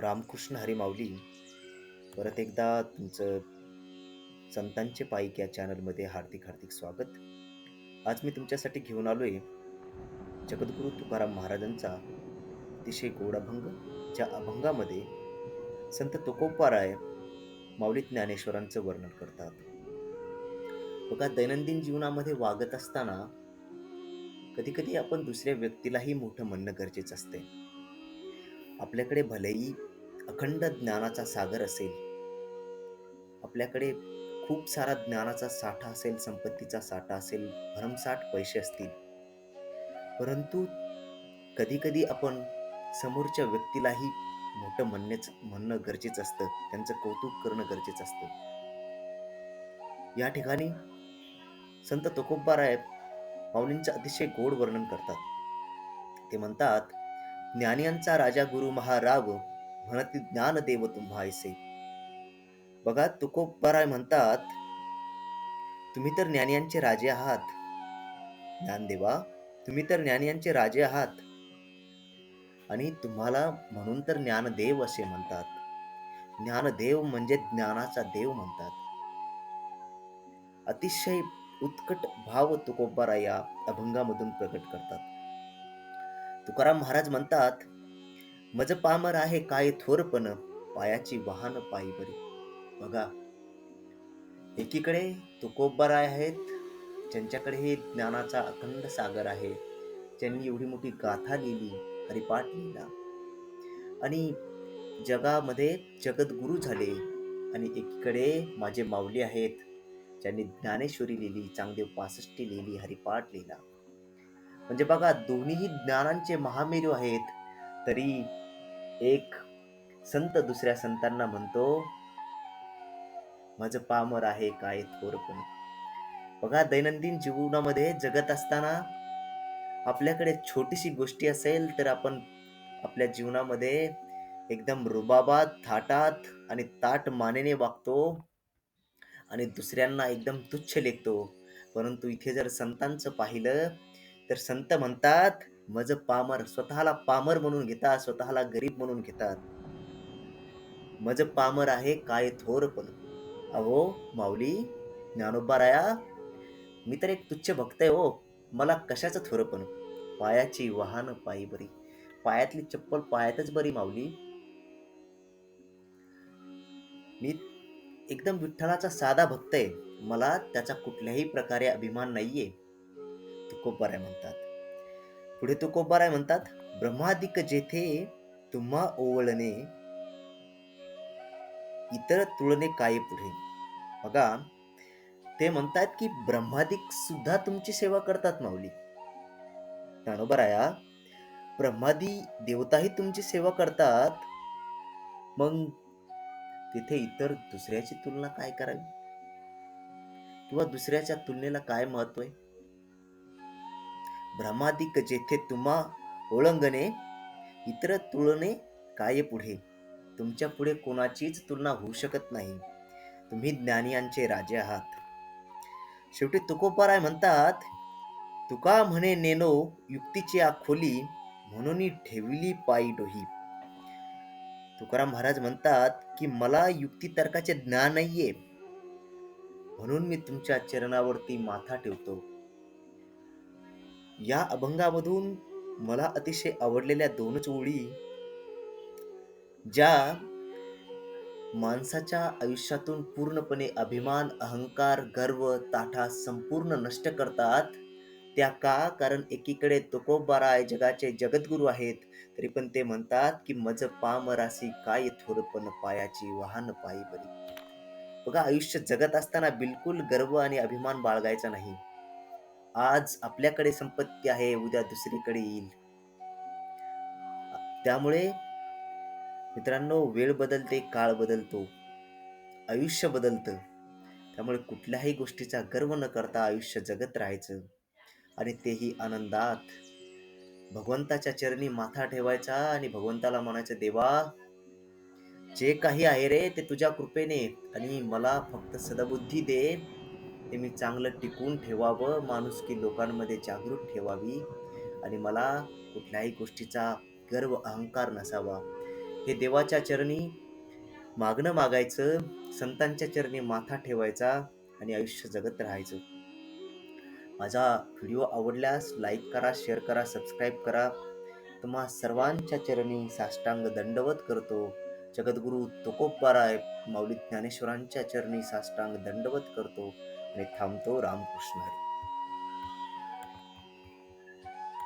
रामकृष्ण हरी माऊली. परत एकदा तुमचं संतांचे पाईक या चॅनलमध्ये हार्दिक हार्दिक स्वागत. आज मी तुमच्यासाठी घेऊन आलो आहे जगद्गुरू तुकाराम महाराजांचा अतिशय गोड अभंग ज्या अभंगामध्ये संत तुकोबाराय माऊली ज्ञानेश्वरांचं वर्णन करतात. बघा दैनंदिन जीवनामध्ये वागत असताना कधी कधी आपण दुसऱ्या व्यक्तीलाही मोठं म्हणणं गरजेचं असते आपल्याकडे भलेही अखंड ज्ञानाचा सागर असेल. आपल्याकडे खूप सारा ज्ञानाचा साठा असेल संपत्तीचा साठा असेल भरमसाठ पैसे असतील. परंतु कधीकधी आपण समोरच्या व्यक्तीलाही मोठं म्हणणेच म्हणणं गरजेचं असतं. त्यांचं कौतुक करणं गरजेचं असतं. या ठिकाणी संत तुकोबाराय माऊलींचं अतिशय गोड वर्णन करतात. ते म्हणतात ज्ञानियांचा राजा गुरु महाराव म्हणती ज्ञानदेव देव तुम्हायसे बघा तुकोबराय म्हणतात तुम्ही तर ज्ञानियांचे राजे आहात. ज्ञानदेवा तुम्ही तर ज्ञानियांचे राजे आहात. आणि तुम्हाला म्हणून तर ज्ञानदेव असे म्हणतात. ज्ञानदेव म्हणजे ज्ञानाचा देव म्हणतात. अतिशय उत्कट भाव तुकोबाराय या अभंगामधून प्रकट करतात. तुकाराम महाराज म्हणतात मज पामर आहे काय थोरपण पायाची वाहन पायी बरी. बघा एकीकडे तुकोबाराय आहेत ज्यांच्याकडे हे ज्ञानाचा अखंड सागर आहे. ज्यांनी एवढी मोठी गाथा लिहिली हरिपाठ लिहिला. आणि जगामध्ये जगद्गुरु झाले आणि एकीकडे माझे माऊली आहेत ज्यांनी ज्ञानेश्वरी लिहिली चांगदेव पासष्टी लिहिली हरिपाठ लिहिला. म्हणजे बघा दोन्हीही ज्ञानांचे महामेरू आहेत. तरी एक संत दुसऱ्या संतांना म्हणतो माझं पामर आहे काय थोरपण बघा दैनंदिन जीवनामध्ये जगत असताना आपल्याकडे छोटीशी गोष्टी असेल तर आपण आपल्या जीवनामध्ये एकदम रुबाबात थाटात आणि ताट मानेने वागतो आणि दुसऱ्यांना एकदम तुच्छ लेखतो. परंतु इथे जर संतांचं पाहिलं तर संत म्हणतात मज पामर स्वतःला पामर म्हणून घेतात स्वतःला गरीब म्हणून घेतात. मज पामर आहे काय थोर पण. अहो माऊली ज्ञानोबा राया मी तर एक तुच्छ भक्त आहे हो. मला कशाचं थोरपण पायाची वाहन पायी बरी. पायातली चप्पल पायातच बरी माऊली. मी एकदम विठ्ठलाचा साधा भक्त आहे. मला त्याचा कुठल्याही प्रकारे अभिमान नाहीये. खूप तुकोबाराय म्हणतात. पुढे तुकोबाराय म्हणतात ब्रह्मादिक जेथे तुम्हा ओवळणे इतर तुळणे काय पुढे? बघा ते म्हणतात की ब्रह्मादिक सुद्धा तुमची सेवा करतात माऊली. ज्ञानोबराया ब्रह्मादी देवताही तुमची सेवा करतात. मग तिथे इतर दुसऱ्याची तुलना काय करावी? किंवा दुसऱ्याच्या तुलनेला काय महत्त्व आहे? भ्रमादिक जेथे तुम्हा ओळंगणे इतर तुळणे काय पुढे तुमच्यापुढे कोणाचीच तुलना होऊ शकत नाही. तुम्ही ज्ञानियांचे राजे आहात. शेवटी तुकोपाराय म्हणतात तुका म्हणे नेनो युक्तीची आखोली म्हणून ठेवली पायी डोही. तुकाराम महाराज म्हणतात की मला युक्ती तर्काचे ज्ञान नाहीये. म्हणून मी तुमच्या चरणावरती माथा ठेवतो. या अभंगामधून मला अतिशय आवडलेल्या दोनच ओळी ज्या माणसाच्या आयुष्यातून पूर्णपणे अभिमान अहंकार गर्व ताठा संपूर्ण नष्ट करतात. त्या का? कारण एकीकडे तुकोबाराय जगाचे जगद्गुरू आहेत. तरी पण ते म्हणतात की मज पामरासी काय थोरपण पायाची वाहन पायी बरी बघा आयुष्य जगत असताना बिलकुल गर्व आणि अभिमान बाळगायचा नाही. आज आपल्याकडे संपत्ती आहे उद्या दुसरीकडे येईल. त्यामुळे मित्रांनो वेळ बदलते काळ बदलतो आयुष्य बदलतं. त्यामुळे कुठल्याही गोष्टीचा गर्व न करता आयुष्य जगत राहायचं आणि तेही आनंदात. भगवंताच्या चरणी माथा ठेवायचा आणि भगवंताला म्हणायचं देवा जे काही आहे रे ते तुझ्या कृपेने आणि मला फक्त सदबुद्धी दे. ते मी चांगलं टिकून ठेवावं माणुसकी लोकांमध्ये जागृत ठेवावी आणि मला कुठल्याही गोष्टीचा गर्व अहंकार नसावा. हे देवाच्या चरणी मागणं मागायचं संतांच्या चरणी माथा ठेवायचा आणि आयुष्य जगत राहायचं. माझा व्हिडिओ आवडल्यास लाईक करा शेअर करा सबस्क्राईब करा. तुम्हा सर्वांच्या चरणी साष्टांग दंडवत करतो. जगद्गुरू तुकोबाराय माऊली ज्ञानेश्वरांच्या चरणी साष्टांग दंडवत करतो. आणि थांबतो रामकृष्ण हरी।